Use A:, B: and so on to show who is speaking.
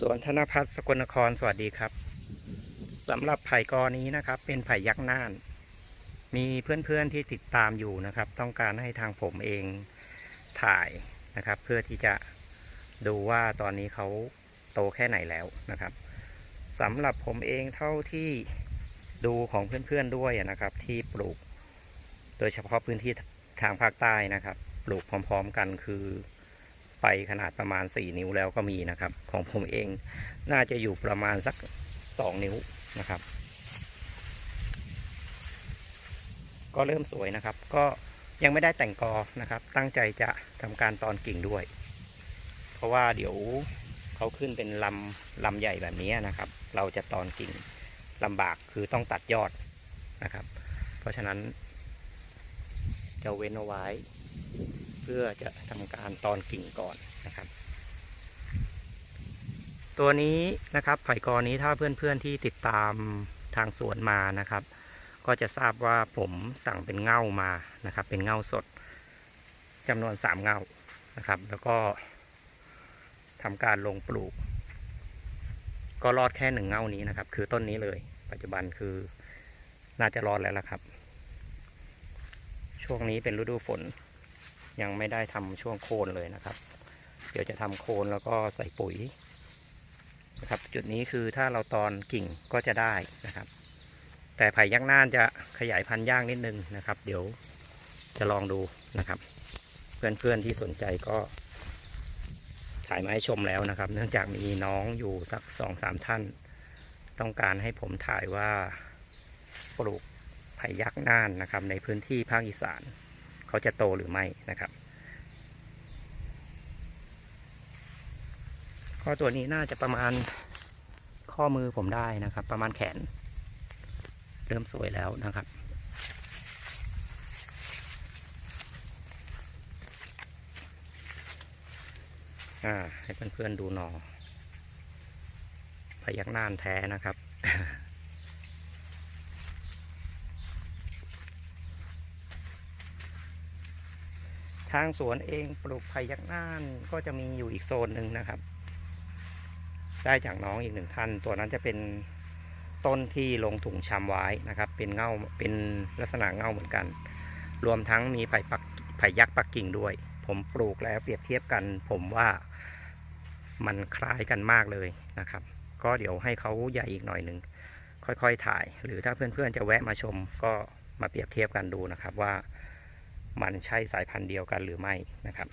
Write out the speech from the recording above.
A: สวนธนพัฒน์สกลนครสวัสดีครับสำหรับไผ่กอนี้นะครับ เป็นไผ่ยักษ์น่าน มีเพื่อนๆที่ติดตามอยู่นะครับ ต้องการให้ทางผมเองถ่ายนะครับ เพื่อที่จะดูว่าตอนนี้เขาโตแค่ไหนแล้วนะครับสำหรับผมเองเท่าที่ดูของเพื่อนๆด้วยนะครับ ที่ปลูก โดยเฉพาะพื้นที่ทางภาคใต้นะครับ ปลูกพร้อม ๆ กันคือ ไปขนาดประมาณ 4 นิ้วแล้วก็มีนะครับ ของผมเองน่าจะอยู่ประมาณสัก 2 นิ้วนะครับ ก็เริ่มสวยนะครับ ก็ยังไม่ได้แต่งกอนะครับ ตั้งใจจะทำการตอนกิ่งด้วย เพราะว่าเดี๋ยวเขาขึ้นเป็นลำลำใหญ่แบบนี้นะครับ เราจะตอนกิ่งลำบากคือต้องตัดยอดนะครับ เพราะฉะนั้นจะเว้นเอาไว้ เพื่อจะทำการตอนกิ่งก่อนนะครับ ตัวนี้นะครับไผ่กอนี้ถ้าเพื่อนๆที่ติดตามทางสวนมานะครับ ก็จะทราบว่าผมสั่งเป็นเง่ามานะครับ เป็นเง่าสดจำนวนสามเง่านะครับ แล้วก็ทำการลงปลูก ก็รอดแค่หนึ่งเง่านี้นะครับ คือต้นนี้เลย ปัจจุบันคือน่าจะรอดแล้วล่ะครับ ช่วงนี้เป็นฤดูฝน ยังไม่ได้ทำช่วงโคนเลยนะครับ เดี๋ยวจะทำโคนแล้วก็ใส่ปุ๋ยนะครับ จุดนี้คือถ้าเราตอนกิ่งก็จะได้นะครับ แต่ไผ่ยักษ์น่านจะขยายพันธุ์ยากนิดนึงนะครับ เดี๋ยวจะลองดูนะครับ เพื่อนๆที่สนใจก็ถ่ายมาให้ชมแล้วนะครับ เนื่องจากมีน้องอยู่สักสองสามท่าน ต้องการให้ผมถ่ายว่าปลูกไผ่ยักษ์น่านนะครับ ในพื้นที่ภาคอีสาน เขาจะโตหรือไม่นะครับ ข้อตัวนี้น่าจะประมาณข้อมือผมได้นะครับ ประมาณแขน เริ่มสวยแล้วนะครับให้เพื่อนๆดูหนอพยักหน้านแท้นะครับ ทางสวนเองปลูกไผ่ยักษ์น่านก็จะมีอยู่อีกโซนหนึ่งนะครับ ได้จากน้องอีกหนึ่งท่าน ตัวนั้นจะเป็นต้นที่ลงถุงชำไว้นะครับ เป็นเงาเป็นลักษณะเงาเหมือนกัน รวมทั้งมีไผ่ปักไผ่ยักษ์ปักกิ่งด้วย ผมปลูกแล้วเปรียบเทียบกัน ผมว่ามันคล้ายกันมากเลยนะครับ ก็เดี๋ยวให้เขาใหญ่อีกหน่อยหนึ่งค่อยๆถ่าย หรือถ้าเพื่อนๆจะแวะมาชมก็มาเปรียบเทียบกันดูนะครับว่า มันใช่สายพันธุ์เดียวกันหรือไม่นะครับ